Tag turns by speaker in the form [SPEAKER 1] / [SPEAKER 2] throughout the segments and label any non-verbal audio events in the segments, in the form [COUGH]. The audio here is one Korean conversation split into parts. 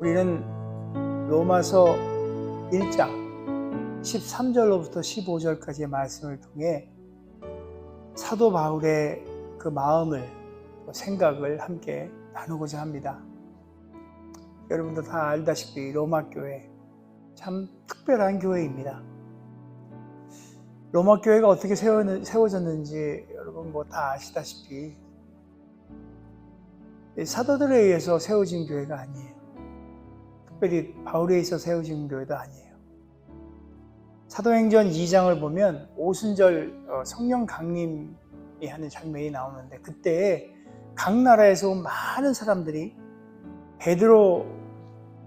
[SPEAKER 1] 우리는 로마서 1장 13절로부터 15절까지의 말씀을 통해 사도 바울의 그 마음을 또 생각을 함께 나누고자 합니다. 여러분도 다 알다시피 로마 교회 참 특별한 교회입니다. 로마 교회가 어떻게 세워- 세워졌는지 여러분 뭐 다 아시다시피 사도들에 의해서 세워진 교회가 아니에요. 특별히 바울에 의해서 세워진 교회도 아니에요. 사도행전 2장을 보면 오순절 어, 성령 강림이 하는 장면이 나오는데 그때 각 나라에서 온 많은 사람들이 베드로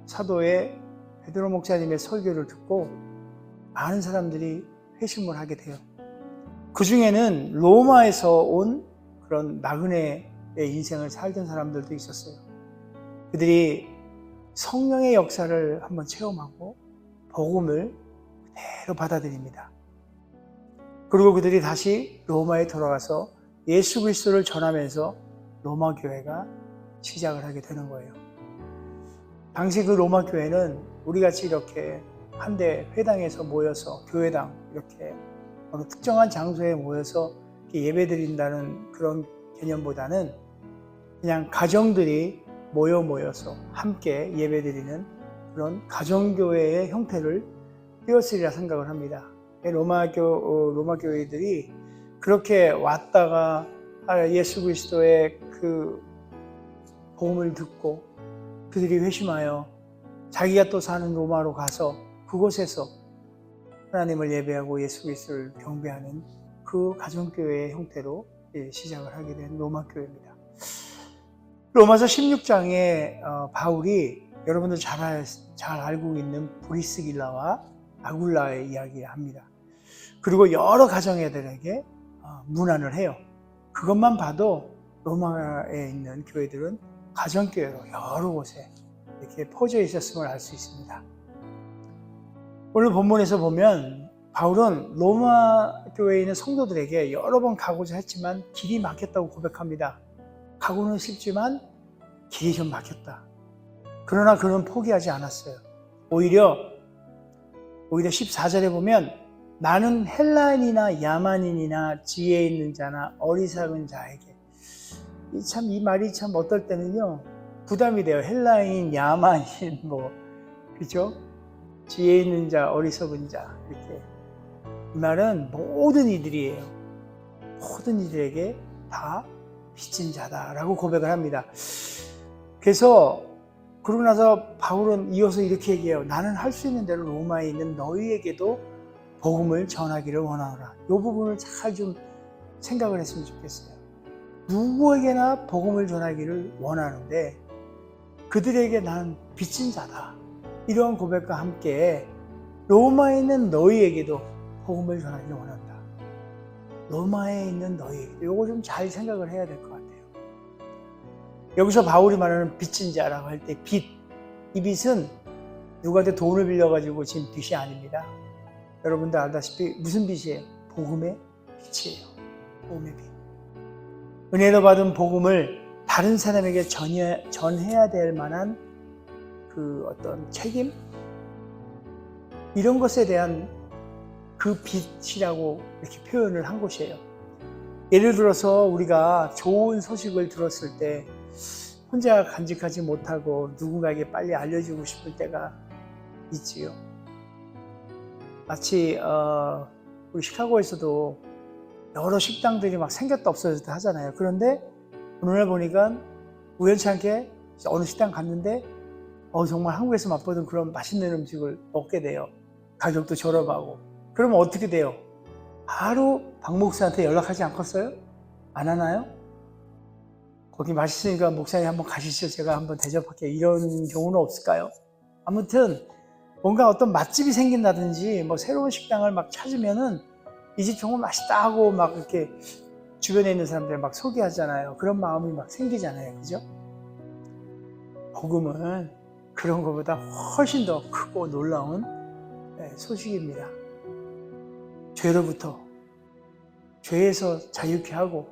[SPEAKER 1] 사도의 베드로 목사님의 설교를 듣고 많은 사람들이 회심을 하게 돼요. 그 중에는 로마에서 온 그런 나그네의 인생을 살던 사람들도 있었어요. 그들이 성령의 역사를 한번 체험하고 복음을 그대로 받아들입니다. 그리고 그들이 다시 로마에 돌아가서 예수 그리스도를 전하면서 로마 교회가 시작을 하게 되는 거예요. 당시 그 로마 교회는 우리 같이 이렇게 한데 회당에서 모여서 교회당 이렇게 어느 특정한 장소에 모여서 이렇게 예배 드린다는 그런 개념보다는 그냥 가정들이 모여 모여서 함께 예배드리는 그런 가정교회의 형태를 띄었으리라 생각을 합니다. 로마교 어, 로마 교회들이 그렇게 왔다가 아, 예수 그리스도의 그 복음을 듣고 그들이 회심하여 자기가 또 사는 로마로 가서 그곳에서 하나님을 예배하고 예수 그리스도를 경배하는 그 가정교회의 형태로 예, 시작을 하게 된 로마 교회입니다. 로마서 16장에 어, 바울이 여러분들 잘, 알, 잘 알고 있는 브리스길라와 아굴라의 이야기합니다. 그리고 여러 가정애들에게 어, 문안을 해요. 그것만 봐도 로마에 있는 교회들은 가정교회로 여러 곳에 이렇게 퍼져 있었음을 알 수 있습니다. 오늘 본문에서 보면 바울은 로마 교회에 있는 성도들에게 여러 번 가고자 했지만 길이 막혔다고 고백합니다. 가고는 싶지만 길이 좀 막혔다. 그러나 그는 포기하지 않았어요. 오히려 오히려 14절에 보면 나는 헬라인이나 야만인이나 지혜 있는 자나 어리석은 자에게 참 이 말이 참 어떨 때는요 부담이 돼요. 헬라인, 야만인 뭐 그죠? 지혜 있는 자, 어리석은 자 이렇게 이 말은 모든 이들이에요. 모든 이들에게 다 빚진 자다라고 고백을 합니다. 그래서 그러고 나서 바울은 이어서 이렇게 얘기해요. 나는 할 수 있는 대로 로마에 있는 너희에게도 복음을 전하기를 원하노라. 이 부분을 잘 좀 생각을 했으면 좋겠어요. 누구에게나 복음을 전하기를 원하는데 그들에게 나는 빚진 자다. 이러한 고백과 함께 로마에 있는 너희에게도 복음을 전하기를 원한다. 로마에 있는 너희에게도 이거 좀 잘 생각을 해야 될 것 같아요. 여기서 바울이 말하는 빚진 자라고 할 때 빚, 이 빚은 누구한테 돈을 빌려가지고 진 빚이 아닙니다. 여러분들 알다시피 무슨 빚이에요? 복음의 빚이에요. 복음의 빚. 은혜로 받은 복음을 다른 사람에게 전해, 전해야 될 만한 그 어떤 책임? 이런 것에 대한 그 빚이라고 이렇게 표현을 한 것이에요. 예를 들어서 우리가 좋은 소식을 들었을 때 혼자 간직하지 못하고 누군가에게 빨리 알려주고 싶을 때가 있지요. 마치 어, 우리 시카고에서도 여러 식당들이 막 생겼다 없어졌다 하잖아요. 그런데 오늘 보니까 우연치 않게 어느 식당 갔는데 어, 정말 한국에서 맛보던 그런 맛있는 음식을 먹게 돼요. 가격도 저렴하고. 그러면 어떻게 돼요? 바로 박 목사한테 연락하지 않겠어요? 안 하나요? 거기 맛있으니까 목사님 한번 가시죠. 제가 한번 대접할게요. 이런 경우는 없을까요? 아무튼 뭔가 어떤 맛집이 생긴다든지 뭐 새로운 식당을 막 찾으면은 이 집 정말 맛있다 하고 막 이렇게 주변에 있는 사람들 막 소개하잖아요. 그런 마음이 막 생기잖아요. 그죠? 복음은 그런 것보다 훨씬 더 크고 놀라운 네, 소식입니다. 죄로부터 죄에서 자유케 하고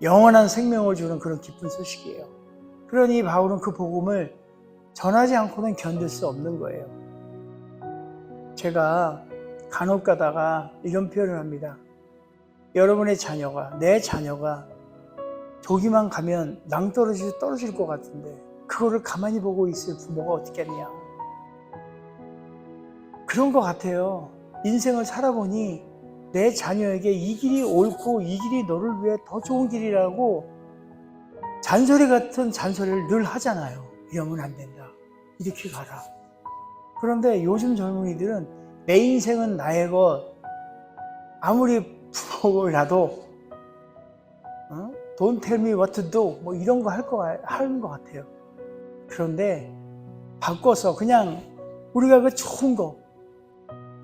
[SPEAKER 1] 영원한 생명을 주는 그런 기쁜 소식이에요. 그러니 바울은 그 복음을 전하지 않고는 견딜 수 없는 거예요. 제가 간혹 가다가 이런 표현을 합니다. 여러분의 자녀가, 내 자녀가 저기만 가면 낭떠러지 떨어질 것 같은데 그거를 가만히 보고 있을 부모가 어떻겠냐. 그런 것 같아요. 인생을 살아보니 내 자녀에게 이 길이 옳고 이 길이 너를 위해 더 좋은 길이라고 잔소리 같은 잔소리를 늘 하잖아요. 이러면 안 된다. 이렇게 가라. 그런데 요즘 젊은이들은 내 인생은 나의 것. 아무리 부모라도 어? Don't tell me what to do. 뭐 이런 거 할 거 하는 것 같아요. 그런데 바꿔서 그냥 우리가 그 좋은 거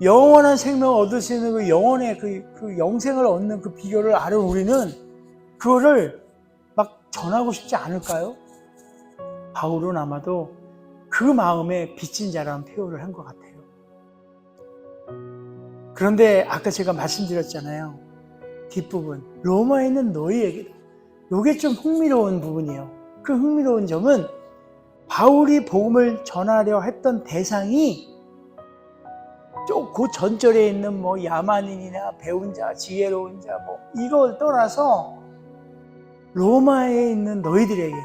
[SPEAKER 1] 영원한 생명을 얻을 수 있는 그 영원의 그, 그 영생을 얻는 그 비결을 아는 우리는 그거를 막 전하고 싶지 않을까요? 바울은 아마도 그 마음에 빚진 자라는 표현을 한 것 같아요. 그런데 아까 제가 말씀드렸잖아요. 뒷부분. 로마에 있는 너희에게도. 이게 좀 흥미로운 부분이에요. 그 흥미로운 점은 바울이 복음을 전하려 했던 대상이 그 전절에 있는 뭐 야만인이나 배운 자, 지혜로운 자, 뭐 이걸 떠나서 로마에 있는 너희들에게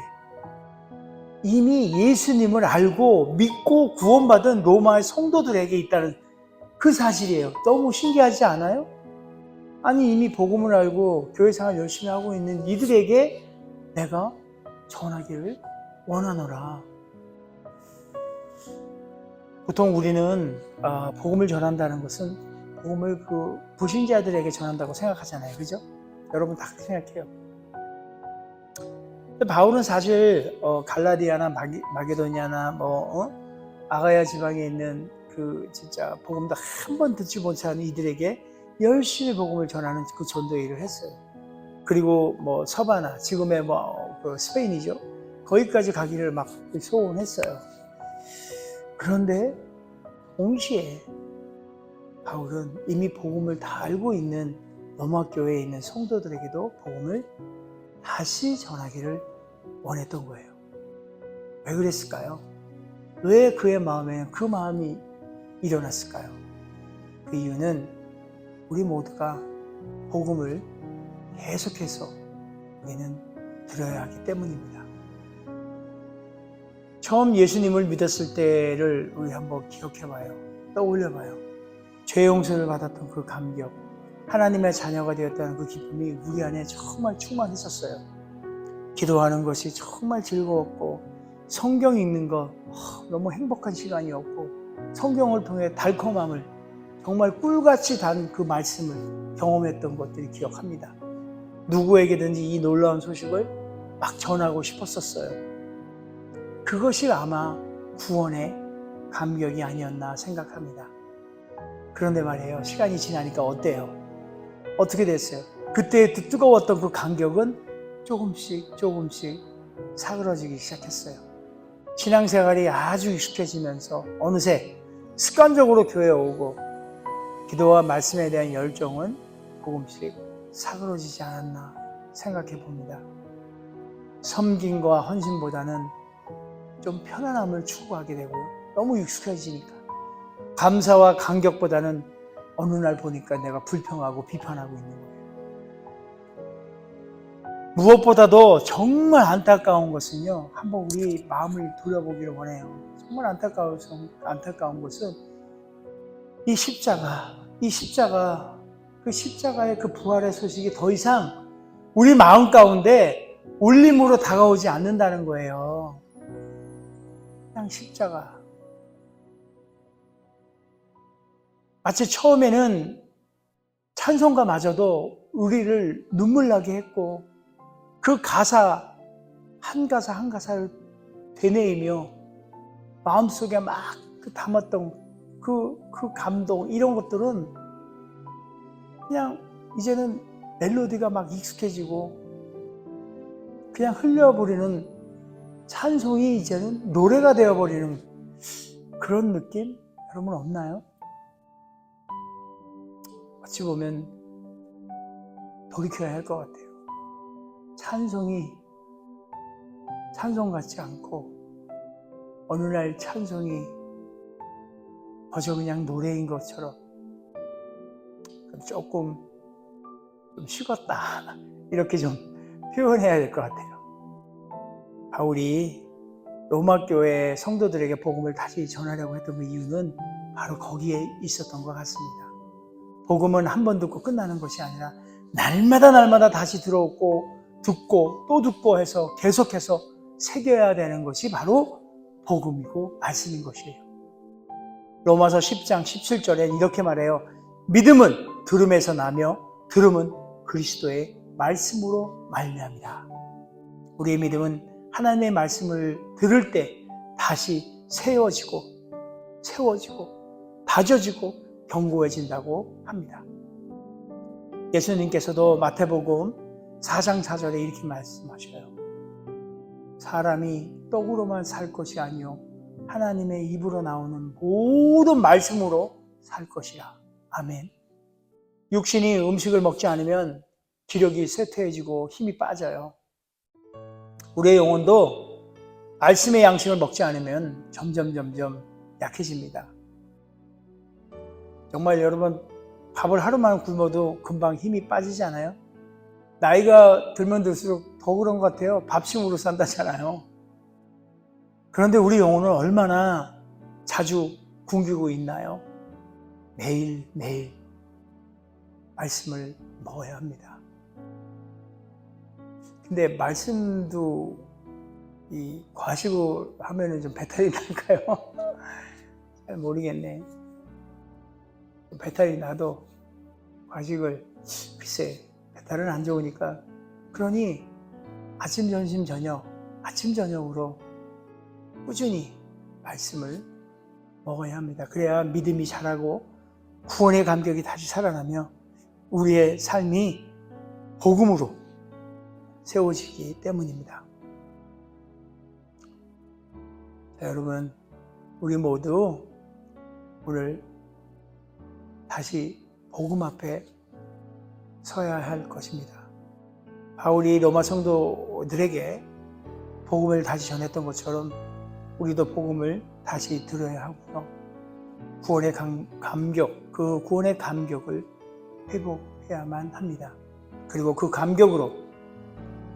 [SPEAKER 1] 이미 예수님을 알고 믿고 구원받은 로마의 성도들에게 있다는 그 사실이에요. 너무 신기하지 않아요? 아니 이미 복음을 알고 교회 생활 열심히 하고 있는 이들에게 내가 전하기를 원하노라. 보통 우리는 어, 복음을 전한다는 것은 복음을 그 불신자들에게 전한다고 생각하잖아요. 그죠? 여러분 다 그렇게 생각해요. 바울은 사실 어, 갈라디아나 마게, 마게도니아나 뭐 어? 아가야 지방에 있는 그 진짜 복음도 한 번 듣지 못한 이들에게 열심히 복음을 전하는 그 전도 일을 했어요. 그리고 뭐 서바나 지금의 뭐 그 스페인이죠. 거기까지 가기를 막 소원했어요. 그런데 동시에 바울은 이미 복음을 다 알고 있는 로마 교회에 있는 성도들에게도 복음을 다시 전하기를 원했던 거예요. 왜 그랬을까요? 왜 그의 마음에 그 마음이 일어났을까요? 그 이유는 우리 모두가 복음을 계속해서 우리는 들어야 하기 때문입니다. 처음 예수님을 믿었을 때를 우리 한번 기억해 봐요. 떠올려 봐요. 죄 용서를 받았던 그 감격, 하나님의 자녀가 되었다는 그 기쁨이 우리 안에 정말 충만했었어요. 기도하는 것이 정말 즐거웠고, 성경 읽는 거 너무 행복한 시간이었고, 성경을 통해 달콤함을 정말 꿀같이 단 그 말씀을 경험했던 것들이 기억합니다. 누구에게든지 이 놀라운 소식을 막 전하고 싶었었어요. 그것이 아마 구원의 감격이 아니었나 생각합니다. 그런데 말이에요. 시간이 지나니까 어때요? 어떻게 됐어요? 그때 뜨거웠던 그 간격은 조금씩 조금씩 사그러지기 시작했어요. 신앙생활이 아주 익숙해지면서 어느새 습관적으로 교회에 오고 기도와 말씀에 대한 열정은 조금씩 사그러지지 않았나 생각해 봅니다. 섬김과 헌신보다는 좀 편안함을 추구하게 되고요. 너무 익숙해지니까. 감사와 감격보다는 어느 날 보니까 내가 불평하고 비판하고 있는 거예요. 무엇보다도 정말 안타까운 것은요. 한번 우리 마음을 돌려보기를 원해요. 정말 안타까운, 안타까운 것은 이 십자가, 이 십자가, 그 십자가의 그 부활의 소식이 더 이상 우리 마음 가운데 울림으로 다가오지 않는다는 거예요. 십자가. 마치 처음에는 찬송가마저도 우리를 눈물 나게 했고 그 가사 한 가사 한 가사를 되뇌이며 마음속에 막그 담았던 그, 그 감동 이런 것들은 그냥 이제는 멜로디가 막 익숙해지고 그냥 흘려버리는 찬송이 이제는 노래가 되어버리는 그런 느낌 여러분 없나요? 어찌 보면 돌이켜야 할 것 같아요. 찬송이 찬송 같지 않고 어느 날 찬송이 거저 그냥 노래인 것처럼 조금 좀 식었다 이렇게 좀 표현해야 될 것 같아요. 바울이 로마 교회 성도들에게 복음을 다시 전하려고 했던 그 이유는 바로 거기에 있었던 것 같습니다. 복음은 한 번 듣고 끝나는 것이 아니라 날마다 날마다 다시 들어오고 듣고 또 듣고 해서 계속해서 새겨야 되는 것이 바로 복음이고 말씀인 것이에요. 로마서 10장 17절에 이렇게 말해요. 믿음은 들음에서 나며 들음은 그리스도의 말씀으로 말미암이다. 우리의 믿음은 하나님의 말씀을 들을 때 다시 세워지고 세워지고 다져지고 견고해진다고 합니다. 예수님께서도 마태복음 4장 4절에 이렇게 말씀하셔요. 사람이 떡으로만 살 것이 아니요 하나님의 입으로 나오는 모든 말씀으로 살 것이라. 아멘. 육신이 음식을 먹지 않으면 기력이 쇠퇴해지고 힘이 빠져요. 우리의 영혼도 말씀의 양식을 먹지 않으면 점점 점점 약해집니다. 정말 여러분 밥을 하루만 굶어도 금방 힘이 빠지지 않아요? 나이가 들면 들수록 더 그런 것 같아요. 밥심으로 산다잖아요. 그런데 우리 영혼은 얼마나 자주 굶기고 있나요? 매일 매일 말씀을 먹어야 합니다. 근데 말씀도 이 과식을 하면은 좀 배탈이 날까요? 잘 [LAUGHS] 모르겠네. 배탈이 나도 과식을 글쎄 배탈은 안 좋으니까 그러니 아침 점심 저녁 아침 저녁으로 꾸준히 말씀을 먹어야 합니다. 그래야 믿음이 자라고 구원의 감격이 다시 살아나며 우리의 삶이 복음으로 세워지기 때문입니다. 자, 여러분, 우리 모두 오늘 다시 복음 앞에 서야 할 것입니다. 바울이 로마 성도들에게 복음을 다시 전했던 것처럼 우리도 복음을 다시 들어야 하고요. 구원의 감, 감격, 그 구원의 감격을 회복해야만 합니다. 그리고 그 감격으로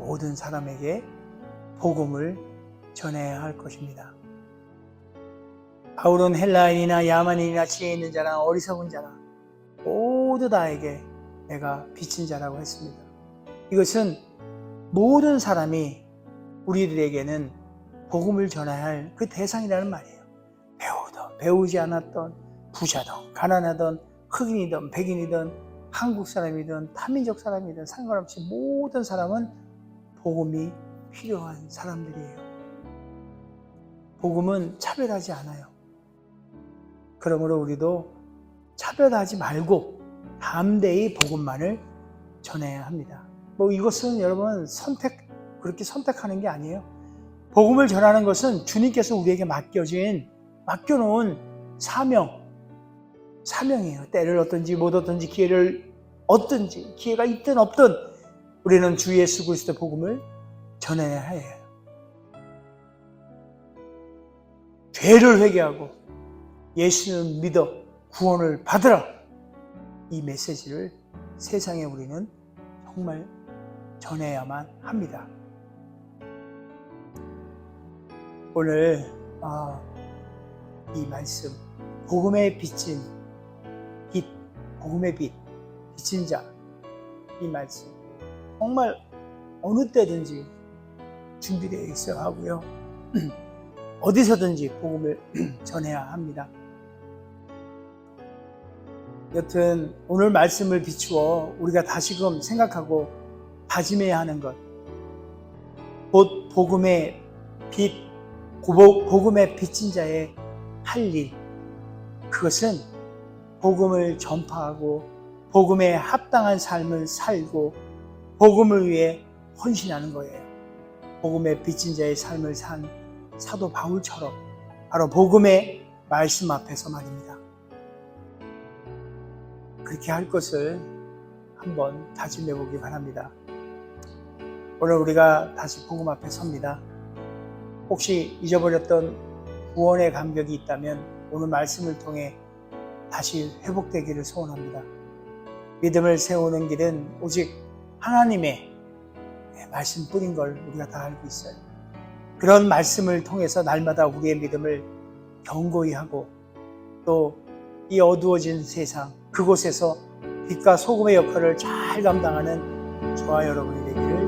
[SPEAKER 1] 모든 사람에게 복음을 전해야 할 것입니다. 바울은 헬라인이나 야만인이나 지혜 있는 자나 어리석은 자나 모두 다에게 내가 비친 자라고 했습니다. 이것은 모든 사람이 우리들에게는 복음을 전해야 할 그 대상이라는 말이에요. 배우든 배우지 않았던 부자든 가난하든 흑인이든 백인이든 한국 사람이든 타민족 사람이든 상관없이 모든 사람은 복음이 필요한 사람들이에요. 복음은 차별하지 않아요. 그러므로 우리도 차별하지 말고 담대히 복음만을 전해야 합니다. 뭐 이것은 여러분 선택 그렇게 선택하는 게 아니에요. 복음을 전하는 것은 주님께서 우리에게 맡겨진 맡겨놓은 사명 사명이에요. 때를 얻든지 못 얻든지 기회를 얻든지 기회가 있든 없든 우리는 주 예수 그리스도 복음을 전해야 해요. 죄를 회개하고 예수는 믿어 구원을 받으라. 이 메시지를 세상에 우리는 정말 전해야만 합니다. 오늘 어, 이 말씀 복음의 빛인 빛 복음의 빛 비친 자이 말씀 정말 어느 때든지 준비되어 있어야 하고요. [CLEARS THROAT] 어디서든지 복음을 [CLEARS THROAT] 전해야 합니다. 여튼 오늘 말씀을 비추어 우리가 다시금 생각하고 다짐해야 하는 것. 곧 복음의 빛, 복음의 비친 자의 할 일. 그것은 복음을 전파하고 복음에 합당한 삶을 살고 복음을 위해 헌신하는 거예요. 복음의 비친 자의 삶을 산 사도 바울처럼 바로 복음의 말씀 앞에서 말입니다. 그렇게 할 것을 한번 다짐해 보기 바랍니다. 오늘 우리가 다시 복음 앞에 섭니다. 혹시 잊어버렸던 구원의 감격이 있다면 오늘 말씀을 통해 다시 회복되기를 소원합니다. 믿음을 세우는 길은 오직 하나님의 말씀 뿐인 걸 우리가 다 알고 있어요. 그런 말씀을 통해서 날마다 우리의 믿음을 견고히 하고 또 이 어두워진 세상 그곳에서 빛과 소금의 역할을 잘 감당하는 저와 여러분이 되기를